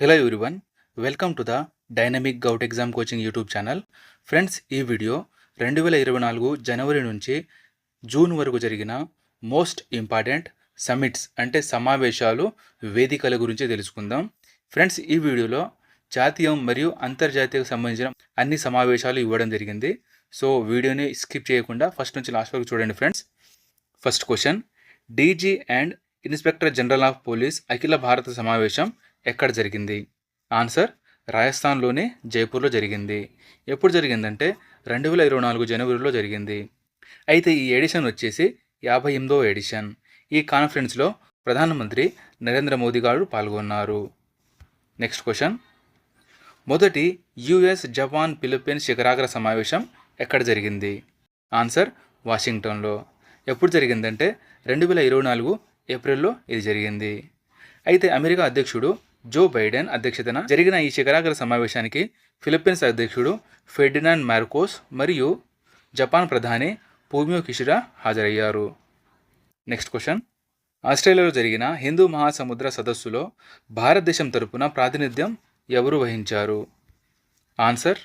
Hello everyone welcome to the dynamic govt exam coaching YouTube channel friends ఈ video రెండు వేల ఇరవై నాలుగు జనవరి నుంచి జూన్ వరకు జరిగిన మోస్ట్ ఇంపార్టెంట్ సమిట్స్ అంటే సమావేశాలు వేదికల గురించి తెలుసుకుందాం. ఫ్రెండ్స్ ఈ వీడియోలో జాతీయం మరియు అంతర్జాతీయకు సంబంధించిన అన్ని సమావేశాలు ఇవ్వడం జరిగింది. సో వీడియోని స్కిప్ చేయకుండా ఫస్ట్ నుంచి లాస్ట్ వరకు చూడండి friends first question DG and inspector general of police అఖిల భారత సమావేశం. ఎక్కడ జరిగింది? ఆన్సర్ రాజస్థాన్లోని జైపూర్లో జరిగింది. ఎప్పుడు జరిగిందంటే రెండు వేల ఇరవై నాలుగు జనవరిలో జరిగింది. అయితే ఈ ఎడిషన్ వచ్చేసి యాభై ఎనిమిదో ఎడిషన్. ఈ కాన్ఫరెన్స్లో ప్రధానమంత్రి నరేంద్ర మోదీ గారు పాల్గొన్నారు. Next question. మొదటి యుఎస్ జపాన్ ఫిలిప్పీన్స్ శిఖరాగ్ర సమావేశం ఎక్కడ జరిగింది? ఆన్సర్ వాషింగ్టన్లో. ఎప్పుడు జరిగిందంటే రెండు వేల ఇరవై నాలుగు ఏప్రిల్లో ఇది జరిగింది. అయితే అమెరికా అధ్యక్షుడు జో బైడెన్ అధ్యక్షతన జరిగిన ఈ శిఖరాగ్ర సమావేశానికి ఫిలిప్పీన్స్ అధ్యక్షుడు ఫెర్డినాండ్ మార్కోస్ మరియు జపాన్ ప్రధాని పూమియో కిషిడా హాజరయ్యారు. Next question. ఆస్ట్రేలియాలో జరిగిన హిందూ మహాసముద్ర సదస్సులో భారతదేశం తరపున ప్రాతినిధ్యం ఎవరు వహించారు? ఆన్సర్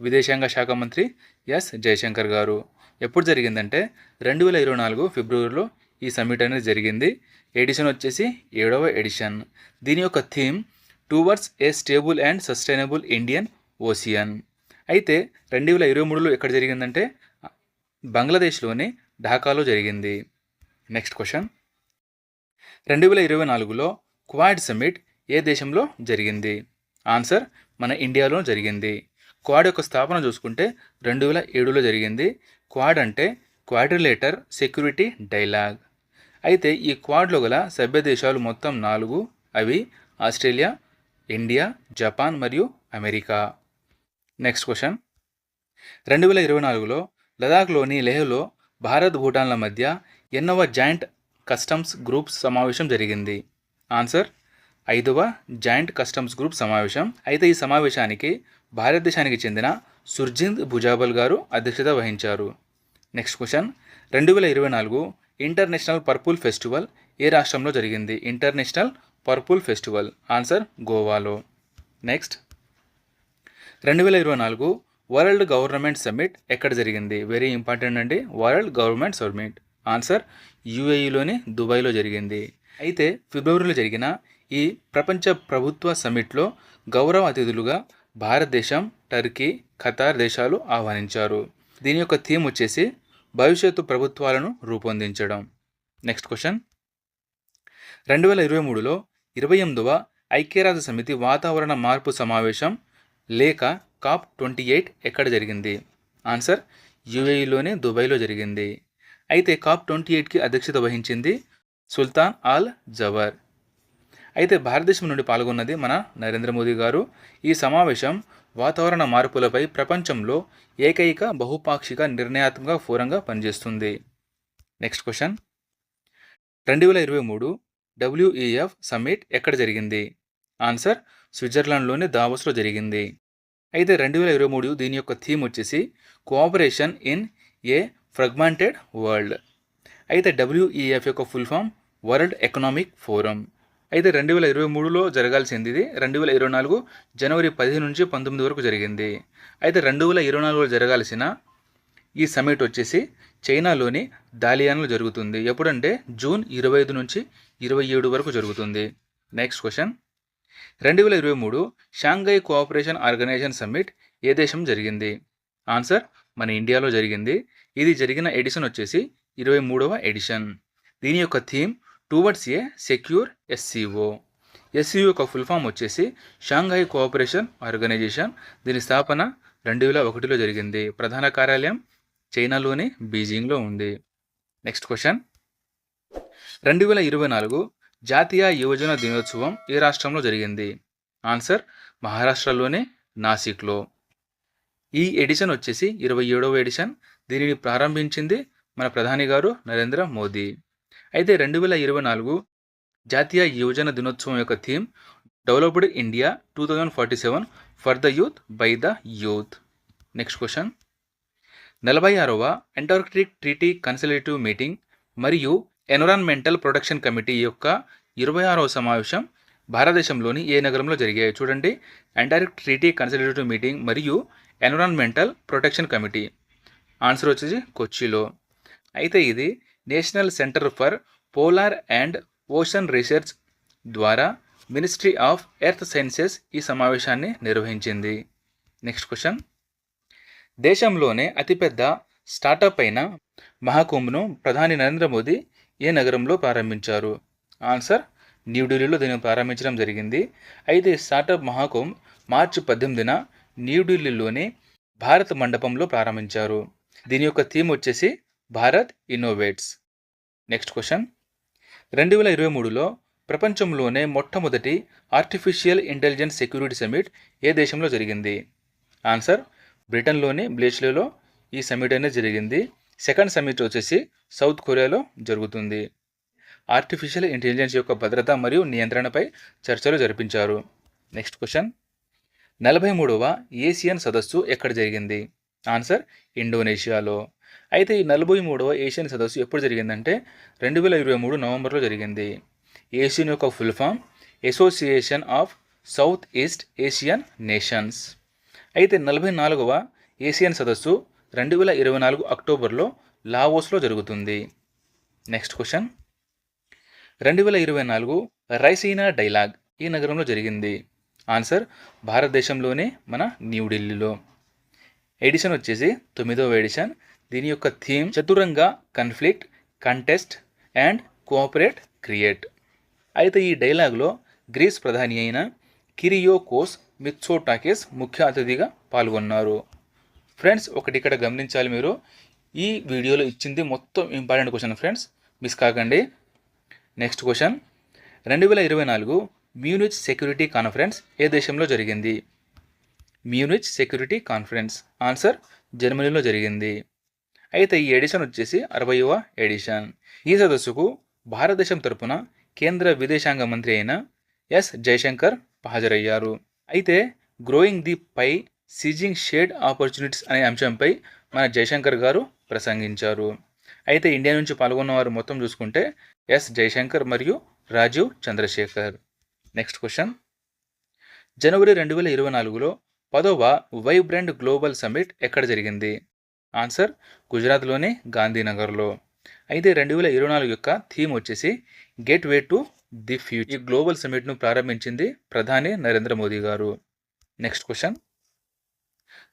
విదేశాంగ శాఖ మంత్రి ఎస్. జయశంకర్ గారు. ఎప్పుడు జరిగిందంటే రెండు వేల ఇరవై నాలుగు ఫిబ్రవరిలో ఈ సమ్మిట్ అనేది జరిగింది. ఎడిషన్ వచ్చేసి ఏడవ ఎడిషన్ దీని యొక్క theme towards a stable and sustainable Indian Ocean అయితే రెండు వేల ఇరవై మూడులో ఎక్కడ జరిగిందంటే బంగ్లాదేశ్లోని ఢాకాలో జరిగింది. నెక్స్ట్ క్వశ్చన్ రెండు వేల ఇరవై నాలుగులో క్వాడ్ సమ్మిట్ ఏ దేశంలో జరిగింది? ఆన్సర్ మన ఇండియాలో జరిగింది. క్వాడ్ యొక్క స్థాపన చూసుకుంటే రెండు వేల ఏడులో జరిగింది. క్వాడ్ అంటే క్వాడ్రిలేటర్ సెక్యూరిటీ డైలాగ్ అయితే ఈ క్వాడ్లో గల సభ్యదేశాలు మొత్తం నాలుగు అవి ఆస్ట్రేలియా ఇండియా జపాన్ మరియు అమెరికా. నెక్స్ట్ క్వశ్చన్ రెండు వేల ఇరవై నాలుగులో లదాఖ్లోని లేహ్లో భారత్ భూటాన్ల మధ్య ఎన్నవ జాయింట్ కస్టమ్స్ గ్రూప్ సమావేశం జరిగింది. ఆన్సర్ ఐదవ జాయింట్ కస్టమ్స్ గ్రూప్ సమావేశం. అయితే ఈ సమావేశానికి భారతదేశానికి చెందిన సుర్జింద్ భుజాబల్ గారు అధ్యక్షత వహించారు. నెక్స్ట్ క్వశ్చన్ రెండు వేల ఇరవై నాలుగు ఇంటర్నేషనల్ పర్పుల్ ఫెస్టివల్ ఏ రాష్ట్రంలో జరిగింది? International purple festival. ఆన్సర్ గోవాలో. నెక్స్ట్. రెండు వేల ఇరవై నాలుగు వరల్డ్ గవర్నమెంట్ సమ్మిట్ ఎక్కడ జరిగింది? వెరీ ఇంపార్టెంట్ అండి. World government summit. ఆన్సర్ యుఏఈలోని దుబాయ్లో జరిగింది. అయితే ఫిబ్రవరిలో జరిగిన ఈ ప్రపంచ ప్రభుత్వ సమ్మిట్లో గౌరవ అతిథులుగా భారతదేశం టర్కీ ఖతార్ దేశాలు ఆహ్వానించారు. దీని యొక్క థీమ్ వచ్చేసి భవిష్యత్తు ప్రభుత్వాలను రూపొందించడం. నెక్స్ట్ క్వశ్చన్ రెండు వేల ఇరవై మూడులో ఇరవై ఎనిమిదవ ఐక్యరాజ్య సమితి వాతావరణ మార్పు సమావేశం లేక కాప్ ట్వంటీ ఎయిట్ ఎక్కడ జరిగింది? ఆన్సర్ యుఏఈలోనే దుబాయ్లో జరిగింది. అయితే కాప్ ట్వంటీ ఎయిట్కి అధ్యక్షత వహించింది సుల్తాన్ ఆల్ జవర్. అయితే భారతదేశం నుండి పాల్గొన్నది మన నరేంద్ర మోదీ గారు. ఈ సమావేశం వాతావరణ మార్పులపై ప్రపంచంలో ఏకైక బహుపాక్షిక నిర్ణయాత్మక ఫోరంగా పనిచేస్తుంది. నెక్స్ట్ క్వశ్చన్ రెండు వేల ఇరవై మూడు డబ్ల్యూఈఎఫ్ సమ్మిట్ ఎక్కడ జరిగింది? ఆన్సర్ స్విట్జర్లాండ్లోని దావోస్లో జరిగింది. అయితే రెండు వేల ఇరవై మూడు దీని యొక్క థీమ్ వచ్చేసి cooperation in a fragmented world. అయితే డబ్ల్యూఈఎఫ్ యొక్క full form world economic forum. అయితే రెండు వేల ఇరవై మూడులో జరగాల్సింది ఇది రెండు వేల ఇరవై నాలుగు జనవరి పదిహేను నుంచి పంతొమ్మిది వరకు జరిగింది. అయితే రెండు వేల ఇరవై నాలుగులో జరగాల్సిన ఈ సమ్మిట్ వచ్చేసి చైనాలోని దాలియాన్లో జరుగుతుంది. ఎప్పుడంటే జూన్ ఇరవై ఐదు నుంచి ఇరవై ఏడు వరకు జరుగుతుంది. నెక్స్ట్ క్వశ్చన్ రెండు వేల ఇరవై మూడు షాంఘై కోఆపరేషన్ ఆర్గనైజేషన్ సమ్మిట్ ఏ దేశం జరిగింది? ఆన్సర్ మన ఇండియాలో జరిగింది. ఇది జరిగిన ఎడిషన్ వచ్చేసి ఇరవై మూడవ ఎడిషన్. దీని యొక్క theme towards a secure SCO SCO యొక్క ఫుల్ ఫామ్ వచ్చేసి షాంఘై కోఆపరేషన్ ఆర్గనైజేషన్ దీని స్థాపన రెండు వేల ఒకటిలో జరిగింది. ప్రధాన కార్యాలయం చైనాలోని బీజింగ్లో ఉంది. నెక్స్ట్ క్వశ్చన్ రెండు వేల ఇరవై నాలుగు జాతీయ యువజన దినోత్సవం ఏ రాష్ట్రంలో జరిగింది? ఆన్సర్ మహారాష్ట్రలోని నాసిక్లో. ఈ ఎడిషన్ వచ్చేసి ఇరవై ఏడవ ఎడిషన్ దీనిని ప్రారంభించింది మన ప్రధాని గారు నరేంద్ర మోదీ. అయితే రెండు వేల ఇరవై నాలుగు జాతీయ యువజన దినోత్సవం యొక్క theme developed India two thousand forty seven for the youth by the youth. Next question నలభై ఆరవ అంటార్క్టిక్ ట్రీటీ కన్సల్టేటివ్ మీటింగ్ మరియు ఎన్విరాన్మెంటల్ ప్రొటెక్షన్ కమిటీ యొక్క ఇరవై ఆరవ సమావేశం భారతదేశంలోని ఏ నగరంలో జరిగాయి చూడండి. అంటారిక్ ట్రీటీ కన్సల్టేటివ్ మీటింగ్ మరియు ఎన్విరాన్మెంటల్ ప్రొటెక్షన్ కమిటీ ఆన్సర్ వచ్చేసి కొచ్చిలో. అయితే ఇది national centre for polar and ocean research ద్వారా మినిస్ట్రీ ఆఫ్ ఎర్త్ సైన్సెస్ ఈ సమావేశాన్ని నిర్వహించింది. Next question. దేశంలోనే అతిపెద్ద స్టార్టప్ అయిన మహాకుంభ్ను ప్రధాని నరేంద్ర మోదీ ఏ నగరంలో ప్రారంభించారు? ఆన్సర్ న్యూఢిల్లీలో దీన్ని ప్రారంభించడం జరిగింది. అయితే స్టార్టప్ మహాకుంభ్ మార్చి పద్దెనిమిదిన న్యూఢిల్లీలోని భారత్ మండపంలో ప్రారంభించారు. దీని యొక్క థీమ్ వచ్చేసి భారత్ ఇన్నోవేట్స్. నెక్స్ట్ క్వశ్చన్ రెండు వేల ఇరవై మూడులో ప్రపంచంలోనే మొట్టమొదటి ఆర్టిఫిషియల్ ఇంటెలిజెన్స్ సెక్యూరిటీ సమిట్ ఏ దేశంలో జరిగింది? ఆన్సర్ బ్రిటన్లోని బ్లేచ్లలో ఈ సమిట్ అనేది జరిగింది. సెకండ్ సమిట్ వచ్చేసి సౌత్ కొరియాలో జరుగుతుంది. ఆర్టిఫిషియల్ ఇంటెలిజెన్స్ యొక్క భద్రత మరియు నియంత్రణపై చర్చలు జరిపించారు. నెక్స్ట్ క్వశ్చన్ నలభై మూడవ ఏసియన్ సదస్సు ఎక్కడ జరిగింది? ఆన్సర్ ఇండోనేషియాలో. అయితే ఈ నలభై మూడవ ఏషియన్ సదస్సు ఎప్పుడు జరిగిందంటే రెండు వేల ఇరవై మూడు నవంబర్లో జరిగింది. ఏషియన్ యొక్క full form association of south east Asian nations అయితే నలభై నాలుగవ ఏషియన్ సదస్సు రెండు వేల ఇరవై నాలుగు అక్టోబర్లో లావోస్లో జరుగుతుంది. Next question. రెండు వేల ఇరవై నాలుగు రైసీనా డైలాగ్ ఈ నగరంలో జరిగింది. ఆన్సర్ భారతదేశంలోనే మన న్యూఢిల్లీలో ఎడిషన్ వచ్చేసి తొమ్మిదవ ఎడిషన్ దీని యొక్క theme Chaturanga conflict contest and cooperate create అయితే ఈ డైలాగ్లో గ్రీస్ ప్రధాని అయిన కిరియోకోస్ మిత్సోటాకిస్ ముఖ్య అతిథిగా పాల్గొన్నారు. ఫ్రెండ్స్ ఒకటి ఇక్కడ గమనించాలి మీరు. ఈ వీడియోలో ఇచ్చింది మొత్తం ఇంపార్టెంట్ క్వశ్చన్ ఫ్రెండ్స్. మిస్ కాకండి. Next question. రెండు వేల ఇరవై నాలుగు మ్యూనిచ్ సెక్యూరిటీ కాన్ఫరెన్స్ ఏ దేశంలో జరిగింది? Munich security conference. ఆన్సర్ జర్మనీలో జరిగింది. అయితే ఈ ఎడిషన్ వచ్చేసి అరవైవ ఎడిషన్. ఈ సదస్సుకు భారతదేశం తరపున కేంద్ర విదేశాంగ మంత్రి అయిన ఎస్ జయశంకర్ హాజరయ్యారు. అయితే growing the pie seizing shared opportunities అనే అంశంపై మన జయశంకర్ గారు ప్రసంగించారు. అయితే ఇండియా నుంచి పాల్గొన్న వారు మొత్తం చూసుకుంటే ఎస్ జయశంకర్ మరియు రాజీవ్ చంద్రశేఖర్. Next question. జనవరి రెండు వేల ఇరవై నాలుగులో పదవ వైబ్రెంట్ గ్లోబల్ సమ్మిట్ ఎక్కడ జరిగింది? ఆన్సర్ గుజరాత్లోని గాంధీనగర్లో. అయితే రెండు వేల ఇరవై నాలుగు యొక్క థీమ్ వచ్చేసి gateway to the future. ఈ గ్లోబల్ సమ్మిట్ను ప్రారంభించింది ప్రధాని నరేంద్ర మోదీ గారు. Next question.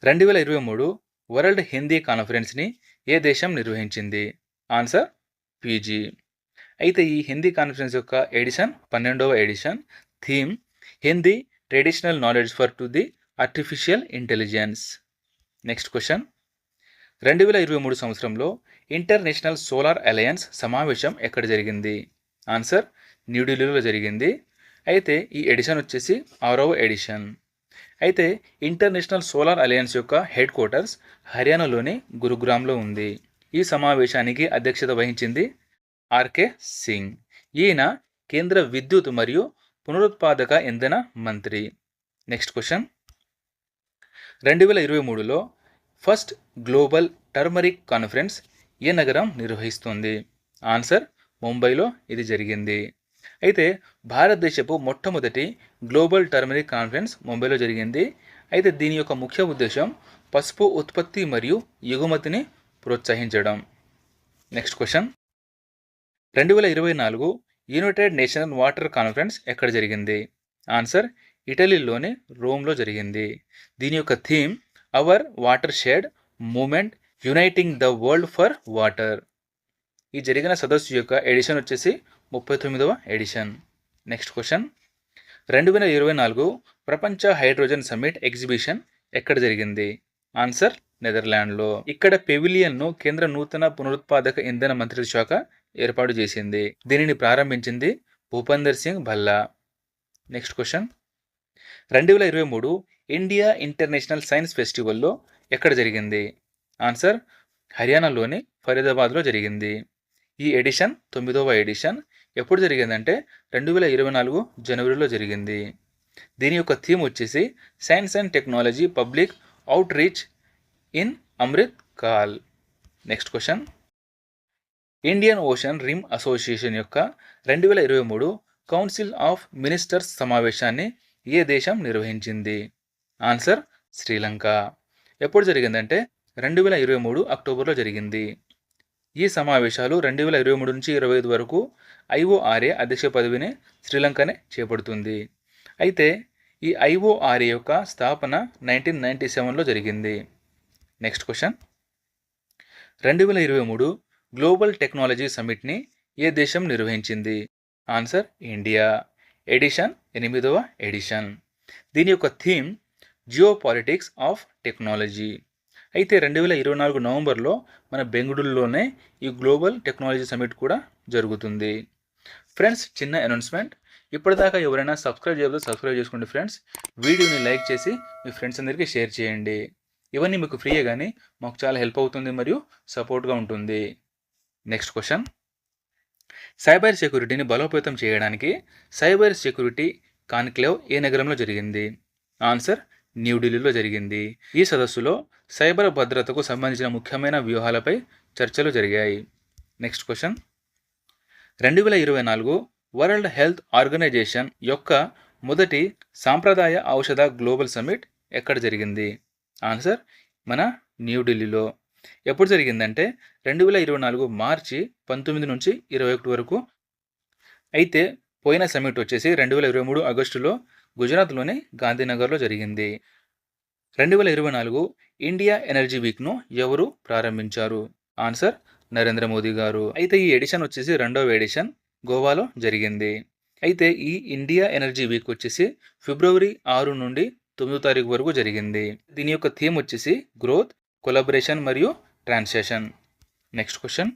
రెండు వేల ఇరవై మూడు వరల్డ్ హిందీ కాన్ఫరెన్స్ని ఏ దేశం నిర్వహించింది? Answer Fiji. అయితే ఈ హిందీ కాన్ఫరెన్స్ యొక్క ఎడిషన్ పన్నెండవ edition theme Hindi traditional knowledge for to the artificial intelligence. Next question. రెండు వేల ఇరవై మూడు సంవత్సరంలో ఇంటర్నేషనల్ సోలార్ అలయన్స్ సమావేశం ఎక్కడ జరిగింది? ఆన్సర్ న్యూఢిల్లీలో జరిగింది. అయితే ఈ ఎడిషన్ వచ్చేసి ఆరవ ఎడిషన్. అయితే ఇంటర్నేషనల్ సోలార్ అలయన్స్ యొక్క హెడ్ క్వార్టర్స్ హర్యానాలోని గురుగ్రామ్లో ఉంది. ఈ సమావేశానికి అధ్యక్షత వహించింది ఆర్కే సింగ్. ఈయన కేంద్ర విద్యుత్ మరియు పునరుత్పాదక ఇంధన మంత్రి. Next question. రెండు వేల ఇరవై మూడులో ఫస్ట్ గ్లోబల్ టర్మరిక్ కాన్ఫరెన్స్ ఏ నగరం నిర్వహిస్తుంది? ఆన్సర్ ముంబైలో ఇది జరిగింది. అయితే భారతదేశపు మొట్టమొదటి గ్లోబల్ టర్మరిక్ కాన్ఫరెన్స్ ముంబైలో జరిగింది. అయితే దీని యొక్క ముఖ్య ఉద్దేశం పసుపు ఉత్పత్తి మరియు ఎగుమతిని ప్రోత్సహించడం. నెక్స్ట్ క్వశ్చన్ రెండు వేల ఇరవై నాలుగు యునైటెడ్ నేషనల్ వాటర్ కాన్ఫరెన్స్ ఎక్కడ జరిగింది? ఆన్సర్ ఇటలీలోని రోమ్లో జరిగింది. దీని యొక్క theme our watershed moment uniting the world for water ఈ జరిగిన సదస్సు యొక్క ఎడిషన్ వచ్చేసి ముప్పై తొమ్మిదవ ఎడిషన్ నెక్స్ట్ క్వశ్చన్ రెండు వేల ఇరవై నాలుగు ప్రపంచ హైడ్రోజన్ సమ్మిట్ ఎగ్జిబిషన్ ఎక్కడ జరిగింది? ఆన్సర్ నెదర్లాండ్లో ఇక్కడ పెవిలియన్ను కేంద్ర నూతన పునరుత్పాదక ఇంధన మంత్రిత్వ శాఖ ఏర్పాటు చేసింది. దీనిని ప్రారంభించింది భూపందర్ సింగ్ భల్లా నెక్స్ట్ క్వశ్చన్ రెండు వేల ఇరవై మూడు ఇండియా ఇంటర్నేషనల్ సైన్స్ ఫెస్టివల్లో ఎక్కడ జరిగింది? ఆన్సర్ హర్యానాలోని ఫరీదాబాద్లో జరిగింది. ఈ ఎడిషన్ తొమ్మిదవ ఎడిషన్ ఎప్పుడు జరిగిందంటే రెండు వేల ఇరవై నాలుగు జనవరిలో జరిగింది. దీని యొక్క థీమ్ వచ్చేసి science and technology public outreach in Amrit Kaal. Next question. Indian Ocean rim association యొక్క రెండు వేల ఇరవై మూడు కౌన్సిల్ ఆఫ్ మినిస్టర్స్ సమావేశాన్ని ఏ దేశం నిర్వహించింది? ఆన్సర్ శ్రీలంక. ఎప్పుడు జరిగిందంటే రెండు వేల ఇరవై మూడు అక్టోబర్లో జరిగింది. ఈ సమావేశాలు రెండు వేల ఇరవై మూడు నుంచి ఇరవై ఐదు వరకు ఐఓఆర్ఏ అధ్యక్ష పదవిని శ్రీలంకనే చేపడుతుంది. అయితే ఈ ఐఓఆర్ఏ యొక్క స్థాపన నైన్టీన్ నైంటీ సెవెన్లో జరిగింది. Next question. రెండు వేల ఇరవై మూడు గ్లోబల్ టెక్నాలజీ సమిట్ని ఏ దేశం నిర్వహించింది? Answer India. ఎడిషన్ ఎనిమిదవ ఎడిషన్. దీని యొక్క theme geopolitics of technology. అయితే రెండు వేల ఇరవై నాలుగు నవంబర్లో మన బెంగళూరులోనే ఈ గ్లోబల్ టెక్నాలజీ సమిట్ కూడా జరుగుతుంది. ఫ్రెండ్స్ చిన్న అనౌన్స్మెంట్. ఇప్పటిదాకా ఎవరైనా సబ్స్క్రైబ్ చేయకపోతే సబ్స్క్రైబ్ చేసుకోండి ఫ్రెండ్స్. వీడియోని లైక్ చేసి మీ ఫ్రెండ్స్ అందరికీ షేర్ చేయండి. ఇవన్నీ మీకు ఫ్రీయే కానీ మాకు చాలా హెల్ప్ అవుతుంది మరియు సపోర్ట్గా ఉంటుంది. Next question. సైబర్ సెక్యూరిటీని బలోపేతం చేయడానికి సైబర్ సెక్యూరిటీ కాన్క్లేవ్ ఏ నగరంలో జరిగింది? ఆన్సర్ న్యూఢిల్లీలో జరిగింది. ఈ సదస్సులో సైబర్ భద్రతకు సంబంధించిన ముఖ్యమైన వ్యూహాలపై చర్చలు జరిగాయి. నెక్స్ట్ క్వశ్చన్ రెండు వేల ఇరవై నాలుగు వరల్డ్ హెల్త్ ఆర్గనైజేషన్ యొక్క మొదటి సాంప్రదాయ ఔషధ గ్లోబల్ సమ్మిట్ ఎక్కడ జరిగింది? ఆన్సర్ మన న్యూఢిల్లీలో ఎప్పుడు జరిగిందంటే రెండు వేల ఇరవై నాలుగు మార్చి పంతొమ్మిది నుంచి ఇరవై ఒకటి వరకు. అయితే పోయిన సమ్మిట్ వచ్చేసి రెండు వేల ఇరవై మూడు ఆగస్టులో గుజరాత్లోని గాంధీనగర్లో జరిగింది. రెండు వేల ఇరవై నాలుగు ఇండియా ఎనర్జీ వీక్ను ఎవరు ప్రారంభించారు? ఆన్సర్ నరేంద్ర మోదీ గారు. అయితే ఈ ఎడిషన్ వచ్చేసి రెండవ ఎడిషన్ గోవాలో జరిగింది. అయితే ఈ ఇండియా ఎనర్జీ వీక్ వచ్చేసి ఫిబ్రవరి ఆరు నుండి తొమ్మిదో తారీఖు వరకు జరిగింది. దీని యొక్క థీమ్ వచ్చేసి గ్రోత్ కొలాబరేషన్ మరియు ట్రాన్సాక్షన్ నెక్స్ట్ క్వశ్చన్.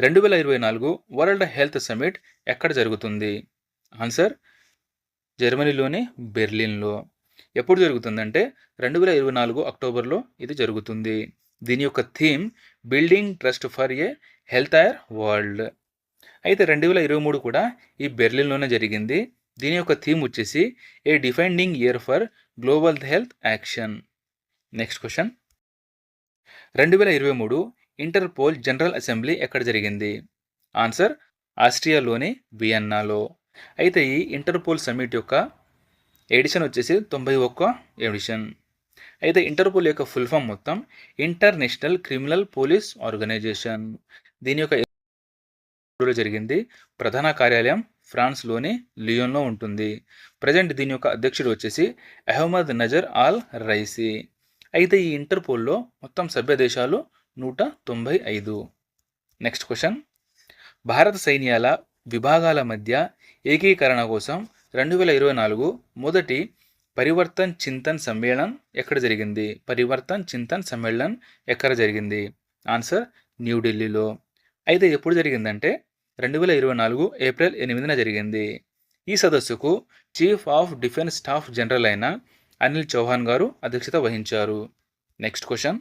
రెండు వేల ఇరవై నాలుగు వరల్డ్ హెల్త్ సమిట్ ఎక్కడ జరుగుతుంది? ఆన్సర్ జర్మనీలోని బెర్లిన్లో. ఎప్పుడు జరుగుతుందంటే రెండు వేల ఇరవై నాలుగు అక్టోబర్లో ఇది జరుగుతుంది. దీని యొక్క theme building trust for a healthier world. అయితే రెండు వేల ఇరవై మూడు కూడా ఈ బెర్లిన్లోనే జరిగింది. దీని యొక్క థీమ్ వచ్చేసి a defining year for global health action. Next question. రెండు వేల ఇరవై మూడు ఇంటర్పోల్ జనరల్ అసెంబ్లీ ఎక్కడ జరిగింది? ఆన్సర్ ఆస్ట్రియాలోని వియన్నాలో. అయితే ఈ ఇంటర్పోల్ సమిట్ యొక్క ఎడిషన్ వచ్చేసి తొంభై ఒక్క ఎడిషన్. అయితే ఇంటర్పోల్ యొక్క ఫుల్ ఫామ్ మొత్తం ఇంటర్నేషనల్ క్రిమినల్ పోలీస్ ఆర్గనైజేషన్. దీని యొక్క జరిగింది? ప్రధాన కార్యాలయం ఫ్రాన్స్లోని లియోన్లో ఉంటుంది. ప్రజెంట్ దీని యొక్క అధ్యక్షుడు వచ్చేసి అహ్మద్ నజర్ ఆల్ రైసీ. అయితే ఈ ఇంటర్పోల్లో మొత్తం సభ్య దేశాలు నూట తొంభై ఐదు. Next question. భారత సైన్యాల విభాగాల మధ్య ఏకీకరణ కోసం రెండు వేల ఇరవై నాలుగు మొదటి పరివర్తన్ చింతన్ సమ్మేళనం ఎక్కడ జరిగింది? పరివర్తన్ చింతన్ సమ్మేళనం ఎక్కడ జరిగింది? ఆన్సర్ న్యూఢిల్లీలో అయితే ఎప్పుడు జరిగిందంటే రెండు వేల ఇరవై నాలుగు ఏప్రిల్ ఎనిమిదిన జరిగింది. ఈ సదస్సుకు chief of defence staff general అయిన అనిల్ చౌహాన్ గారు అధ్యక్షత వహించారు. Next question.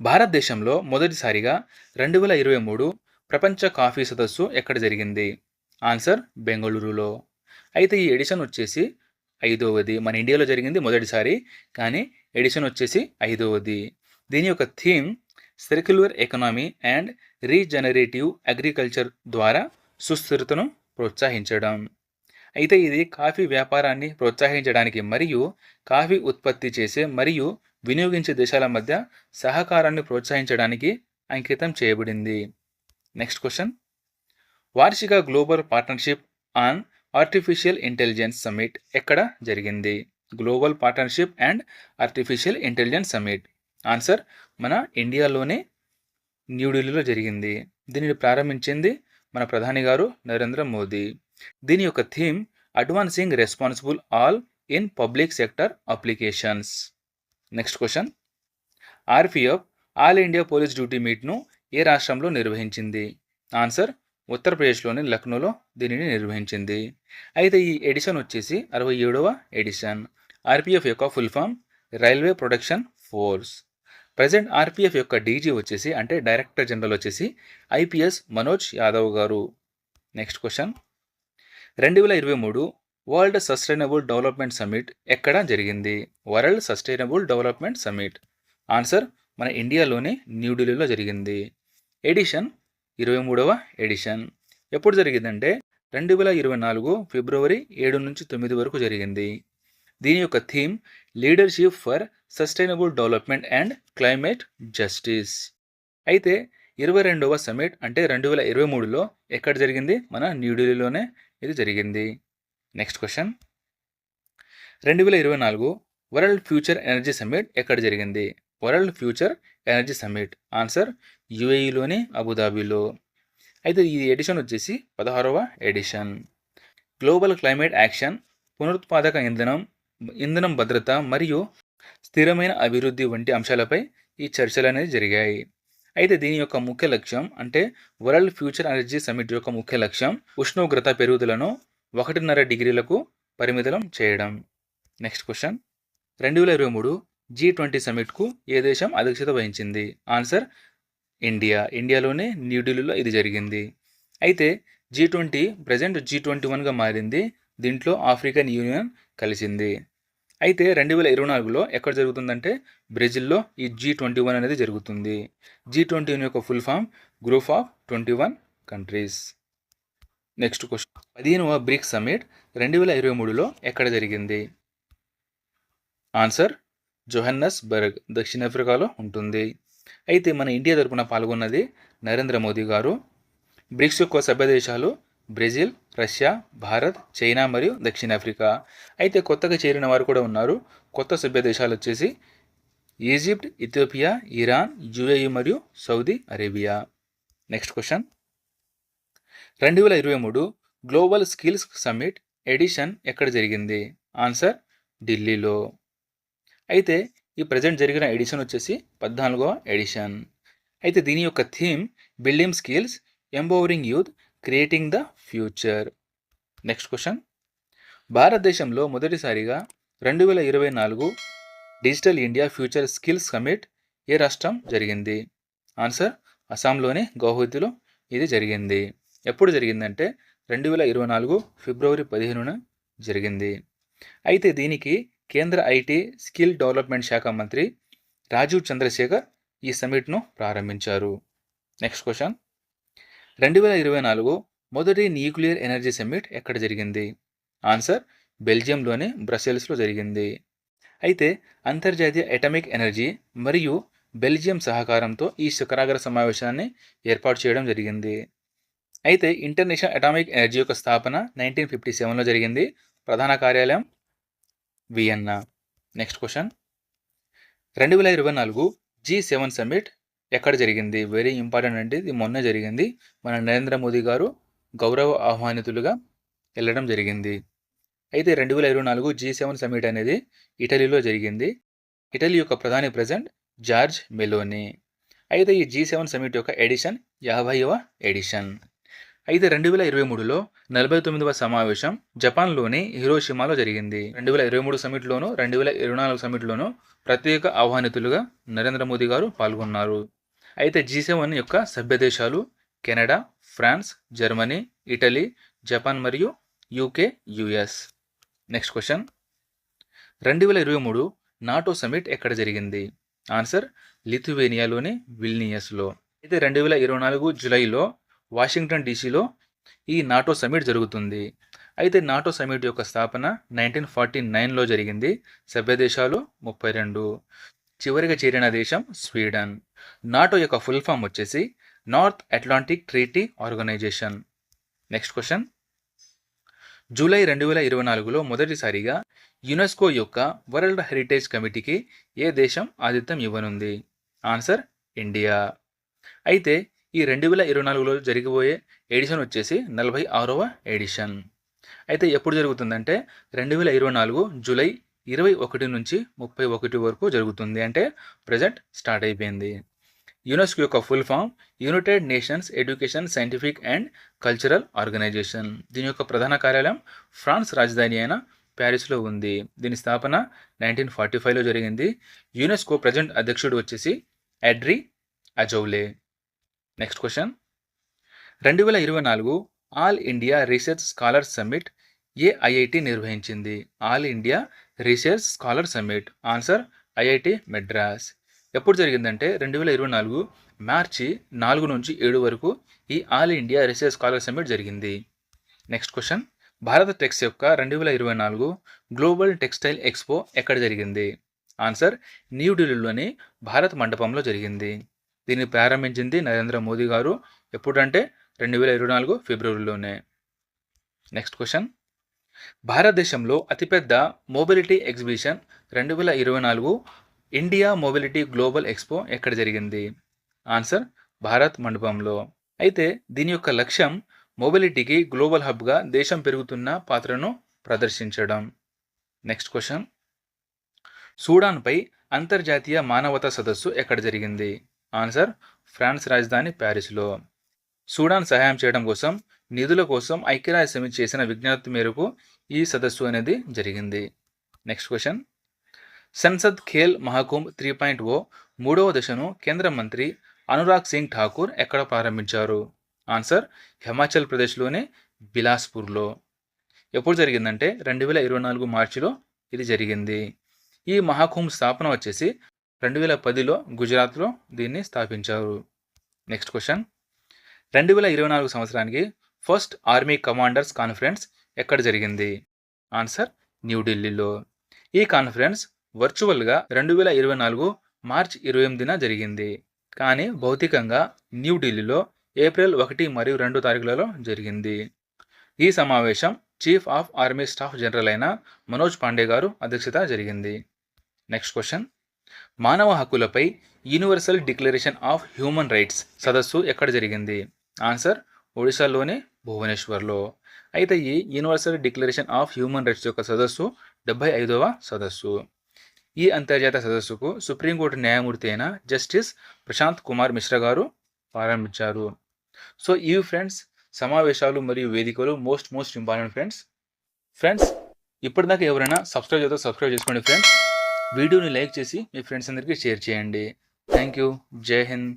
భారతదేశంలో మొదటిసారిగా రెండు వేల ఇరవై మూడు ప్రపంచ కాఫీ సదస్సు ఎక్కడ జరిగింది? ఆన్సర్ బెంగళూరులో. అయితే ఈ ఎడిషన్ వచ్చేసి ఐదవది. మన ఇండియాలో జరిగింది మొదటిసారి కానీ ఎడిషన్ వచ్చేసి ఐదవది. దీని యొక్క theme circular economy and regenerative agriculture ద్వారా సుస్థిరతను ప్రోత్సహించడం. అయితే ఇది కాఫీ వ్యాపారాన్ని ప్రోత్సహించడానికి మరియు కాఫీ ఉత్పత్తి చేసే మరియు వినియోగించే దేశాల మధ్య సహకారాన్ని ప్రోత్సహించడానికి అంకితం చేయబడింది. Next question. వార్షిక global partnership on artificial intelligence summit ఎక్కడ జరిగింది? Global partnership and artificial intelligence summit. Answer మన ఇండియాలోనే న్యూఢిల్లీలో జరిగింది. దీనిని ప్రారంభించింది మన ప్రధాని గారు నరేంద్ర మోదీ. దీని యొక్క theme advancing responsible all in public sector applications. Next question. RPF all India police duty మీట్ను ఏ రాష్ట్రంలో నిర్వహించింది? ఆన్సర్ ఉత్తరప్రదేశ్లోని లక్నోలో దీనిని నిర్వహించింది. అయితే ఈ ఎడిషన్ వచ్చేసి అరవై ఏడవ ఎడిషన్. ఆర్పిఎఫ్ యొక్క full form railway production force. Present RPF యొక్క డీజీ వచ్చేసి అంటే డైరెక్టర్ జనరల్ వచ్చేసి ఐపీఎస్ మనోజ్ యాదవ్ గారు. Next question. రెండు వేల ఇరవై మూడు వరల్డ్ సస్టైనబుల్ డెవలప్మెంట్ సమ్మిట్ ఎక్కడ జరిగింది? World sustainable development summit. Answer మన ఇండియాలోనే న్యూఢిల్లీలో జరిగింది. ఎడిషన్ ఇరవై మూడవ ఎడిషన్. ఎప్పుడు జరిగిందంటే రెండు వేల ఇరవై నాలుగు ఫిబ్రవరి ఏడు నుంచి తొమ్మిది వరకు జరిగింది. దీని యొక్క theme leadership for sustainable development and climate justice. అయితే ఇరవై రెండవ సమిట్ అంటే రెండు వేల ఇరవై మూడులో ఎక్కడ జరిగింది? మన న్యూఢిల్లీలోనే ఇది జరిగింది. Next question. రెండు వేల ఇరవై నాలుగు వరల్డ్ ఫ్యూచర్ ఎనర్జీ సమ్మిట్ ఎక్కడ జరిగింది? World future energy summit. Answer యుఏఈలోని అబుదాబిలో. అయితే ఈ ఎడిషన్ వచ్చేసి పదహారవ ఎడిషన్. గ్లోబల్ క్లైమేట్ యాక్షన్ పునరుత్పాదక ఇంధనం ఇంధనం భద్రత మరియు స్థిరమైన అభివృద్ధి వంటి అంశాలపై ఈ చర్చలు అనేది జరిగాయి. అయితే దీని యొక్క ముఖ్య లక్ష్యం అంటే వరల్డ్ ఫ్యూచర్ ఎనర్జీ సమిట్ యొక్క ముఖ్య లక్ష్యం ఉష్ణోగ్రత పెరుగుదలను ఒకటిన్నర డిగ్రీలకు పరిమితం చేయడం. Next question. రెండు వేల ఇరవై మూడు జీ ట్వంటీ సమిట్కు ఏ దేశం అధ్యక్షత వహించింది? ఆన్సర్ ఇండియా ఇండియాలోనే న్యూఢిల్లీలో ఇది జరిగింది. అయితే G twenty present G twenty వన్గా మారింది. దీంట్లో ఆఫ్రికన్ యూనియన్ కలిసింది. అయితే రెండు వేల ఇరవై నాలుగులో ఎక్కడ జరుగుతుందంటే బ్రెజిల్లో ఈ జీ ట్వంటీ వన్ అనేది జరుగుతుంది. జీ ట్వంటీ వన్ యొక్క full form group of twenty one countries. Next question. పదిహేనవ బ్రిక్స్ సమిట్ రెండు వేల ఇరవై మూడులో ఎక్కడ జరిగింది? ఆన్సర్ జోహన్నస్ బర్గ్ దక్షిణాఫ్రికాలో ఉంటుంది. అయితే మన ఇండియా తరపున పాల్గొన్నది నరేంద్ర మోదీ గారు. బ్రిక్స్ యొక్క సభ్య దేశాలు బ్రెజిల్ రష్యా భారత్ చైనా మరియు దక్షిణాఫ్రికా. అయితే కొత్తగా చేరిన వారు కూడా ఉన్నారు. కొత్త సభ్య దేశాలు వచ్చేసి ఈజిప్ట్ ఇథియోపియా ఇరాన్ యుఏఈ మరియు సౌదీ అరేబియా. Next question. రెండు వేల ఇరవై మూడు గ్లోబల్ స్కిల్స్ సమ్మిట్ ఎడిషన్ ఎక్కడ జరిగింది? ఆన్సర్ ఢిల్లీలో. అయితే ఈ ప్రజెంట్ జరిగిన ఎడిషన్ వచ్చేసి పద్నాలుగో ఎడిషన్ అయితే దీని యొక్క theme building skills empowering youth creating the future next question భారతదేశంలో మొదటిసారిగా రెండు వేల ఇరవై నాలుగు digital India future skills summit ఏ రాష్ట్రం జరిగింది? ఆన్సర్ అస్సాంలోని గౌహతిలో ఇది జరిగింది. ఎప్పుడు జరిగిందంటే రెండు వేల ఇరవై నాలుగు ఫిబ్రవరి పదిహేనున జరిగింది. అయితే దీనికి కేంద్ర ఐటీ స్కిల్ డెవలప్మెంట్ శాఖ మంత్రి రాజీవ్ చంద్రశేఖర్ ఈ సమిట్ను ప్రారంభించారు. Next question. రెండు వేల ఇరవై నాలుగు మొదటి న్యూక్లియర్ ఎనర్జీ సమ్మిట్ ఎక్కడ జరిగింది? ఆన్సర్ బెల్జియంలోని బ్రసెల్స్లో జరిగింది. అయితే అంతర్జాతీయ అటమిక్ ఎనర్జీ మరియు బెల్జియం సహకారంతో ఈ శిఖరాగ్ర సమావేశాన్ని ఏర్పాటు చేయడం జరిగింది. అయితే ఇంటర్నేషనల్ అటామిక్ ఎనర్జీ యొక్క స్థాపన నైన్టీన్ ఫిఫ్టీ సెవెన్లో జరిగింది. ప్రధాన కార్యాలయం వియన్నా నెక్స్ట్ క్వశ్చన్. రెండు వేల ఇరవై నాలుగు జీ సెవెన్ సమ్మిట్ ఎక్కడ జరిగింది? వెరీ ఇంపార్టెంట్ అంటే ఇది మొన్న జరిగింది. మన నరేంద్ర మోదీ గారు గౌరవ ఆహ్వానితులుగా వెళ్ళడం జరిగింది. అయితే రెండు వేల ఇరవై నాలుగు జీ సెవెన్ సమ్మిట్ అనేది ఇటలీలో జరిగింది. ఇటలీ యొక్క ప్రధాని ప్రజెంట్ జార్జ్ మెలోని. అయితే ఈ జీ సెవెన్ సమ్మిట్ యొక్క ఎడిషన్ యాభైవ ఎడిషన్. అయితే రెండు వేల ఇరవై మూడులో నలభై తొమ్మిదవ సమావేశం జపాన్లోని హిరోషిమాలో జరిగింది. రెండు వేల ఇరవై మూడు సమిట్లోను రెండు వేల ఇరవై నాలుగు సమిట్లోను ప్రత్యేక ఆహ్వానితులుగా నరేంద్ర మోదీ గారు పాల్గొన్నారు. అయితే జీ సెవెన్ యొక్క సభ్య దేశాలు Canada France Germany Italy Japan మరియు యూకే యుఎస్. Next question. రెండు వేల ఇరవై మూడు నాటో సమిట్ ఎక్కడ జరిగింది? ఆన్సర్ లిథువేనియాలోని విల్నియస్లో. అయితే రెండు వేల ఇరవై నాలుగు జూలైలో వాషింగ్టన్ డీసీలో ఈ నాటో సమిట్ జరుగుతుంది. అయితే నాటో సమిట్ యొక్క స్థాపన నైన్టీన్ ఫార్టీ నైన్లో జరిగింది. సభ్య దేశాలు ముప్పై రెండు. చివరిగా చేరిన దేశం స్వీడన్. నాటో యొక్క ఫుల్ ఫామ్ వచ్చేసి North Atlantic Treaty Organization. Next question. July రెండు వేల ఇరవై నాలుగులో మొదటిసారిగా యునెస్కో యొక్క వరల్డ్ హెరిటేజ్ కమిటీకి ఏ దేశం ఆతిథ్యం ఇవ్వనుంది? Answer India. అయితే ఈ రెండు వేల ఇరవై నాలుగులో జరిగిపోయే ఎడిషన్ వచ్చేసి నలభై ఆరవ ఎడిషన్. అయితే ఎప్పుడు జరుగుతుందంటే రెండు వేల ఇరవై నాలుగు జూలై ఇరవై ఒకటి నుంచి ముప్పై ఒకటి వరకు జరుగుతుంది. అంటే ప్రజెంట్ స్టార్ట్ అయిపోయింది. యునెస్కో యొక్క full form United Nations Education Scientific and Cultural Organization. దీని యొక్క ప్రధాన కార్యాలయం ఫ్రాన్స్ రాజధాని అయిన ప్యారిస్లో ఉంది. దీని స్థాపన నైన్టీన్ ఫార్టీ ఫైవ్లో జరిగింది. యునెస్కో ప్రజెంట్ అధ్యక్షుడు వచ్చేసి అడ్రి అజౌలే. నెక్స్ట్ క్వశ్చన్ రెండు వేల ఇరవై నాలుగు All India Research Scholar Summit ఏ ఐఐటి నిర్వహించింది? All India Research Scholar Summit answer IIT Madras ఎప్పుడు జరిగిందంటే రెండు వేల ఇరవై నాలుగు మార్చి నాలుగు నుంచి ఏడు వరకు ఈ All India Research Scholar Summit జరిగింది. నెక్స్ట్ క్వశ్చన్ భారత టెక్స్ యొక్క రెండు వేల ఇరవై నాలుగు గ్లోబల్ టెక్స్టైల్ ఎక్స్పో ఎక్కడ జరిగింది? ఆన్సర్ న్యూఢిల్లీలోని భారత్ మండపంలో జరిగింది. దీన్ని ప్రారంభించింది నరేంద్ర మోదీ గారు. ఎప్పుడంటే రెండు వేల ఇరవై నాలుగు ఫిబ్రవరిలోనే. నెక్స్ట్ క్వశ్చన్ భారతదేశంలో అతిపెద్ద మొబిలిటీ ఎగ్జిబిషన్ రెండు వేల ఇరవై నాలుగు ఇండియా మొబిలిటీ గ్లోబల్ ఎక్స్పో ఎక్కడ జరిగింది? ఆన్సర్ భారత్ మండపంలో. అయితే దీని యొక్క లక్ష్యం మొబిలిటీకి గ్లోబల్ హబ్గా దేశం పెరుగుతున్న పాత్రను ప్రదర్శించడం. నెక్స్ట్ క్వశ్చన్ సూడాన్పై అంతర్జాతీయ మానవతా సదస్సు ఎక్కడ జరిగింది? ఆన్సర్ ఫ్రాన్స్ రాజధాని ప్యారిస్లో. సూడాన్ సహాయం చేయడం కోసం నిధుల కోసం ఐక్యరాజ్య సమితి చేసిన విజ్ఞప్తి మేరకు ఈ సదస్సు అనేది జరిగింది. Next question Sansad Khel Mahakumbh three point O మూడవ దశను కేంద్ర మంత్రి అనురాగ్ సింగ్ ఠాకూర్ ఎక్కడ ప్రారంభించారు? ఆన్సర్ హిమాచల్ ప్రదేశ్లోని బిలాస్పూర్లో. ఎప్పుడు జరిగిందంటే రెండు వేల ఇరవై నాలుగు మార్చిలో ఇది జరిగింది. ఈ మహాకుంభ్ స్థాపన వచ్చేసి రెండు వేల పదిలో గుజరాత్లో దీన్ని స్థాపించారు. నెక్స్ట్ క్వశ్చన్ రెండు వేల ఇరవై నాలుగు సంవత్సరానికి ఫస్ట్ ఆర్మీ కమాండర్స్ కాన్ఫరెన్స్ ఎక్కడ జరిగింది? ఆన్సర్ న్యూఢిల్లీలో ఈ కాన్ఫరెన్స్ వర్చువల్గా రెండు వేల ఇరవై నాలుగు మార్చ్ ఇరవై ఎనిమిదిన జరిగింది. కానీ భౌతికంగా న్యూఢిల్లీలో ఏప్రిల్ ఒకటి మరియు రెండు తారీఖులలో జరిగింది. ఈ సమావేశం chief of army staff general అయిన మనోజ్ పాండే గారు అధ్యక్షత జరిగింది. నెక్స్ట్ క్వశ్చన్ మానవ హక్కులపై Universal Declaration of Human Rights సదస్సు ఎక్కడ జరిగింది? ఆన్సర్ ఒడిశాలోనే భువనేశ్వర్లో. అయితే ఈ Universal Declaration of Human Rights యొక్క సదస్సు డెబ్బై ఐదవ సదస్సు. ఈ అంతర్జాతీయ సదస్సుకు సుప్రీంకోర్టు న్యాయమూర్తి అయిన జస్టిస్ ప్రశాంత్ కుమార్ మిశ్రా గారు ప్రారంభించారు. సో ఇవి ఫ్రెండ్స్ సమావేశాలు మరియు వేదికలు most most important friends. Friends ఇప్పటిదాకా ఎవరైనా సబ్స్క్రైబ్ చేస్తే సబ్స్క్రైబ్ చేసుకోండి ఫ్రెండ్స్. వీడియోని లైక్ చేసి మీ ఫ్రెండ్స్ అందరికీ షేర్ చేయండి. Thank you. జై హింద్.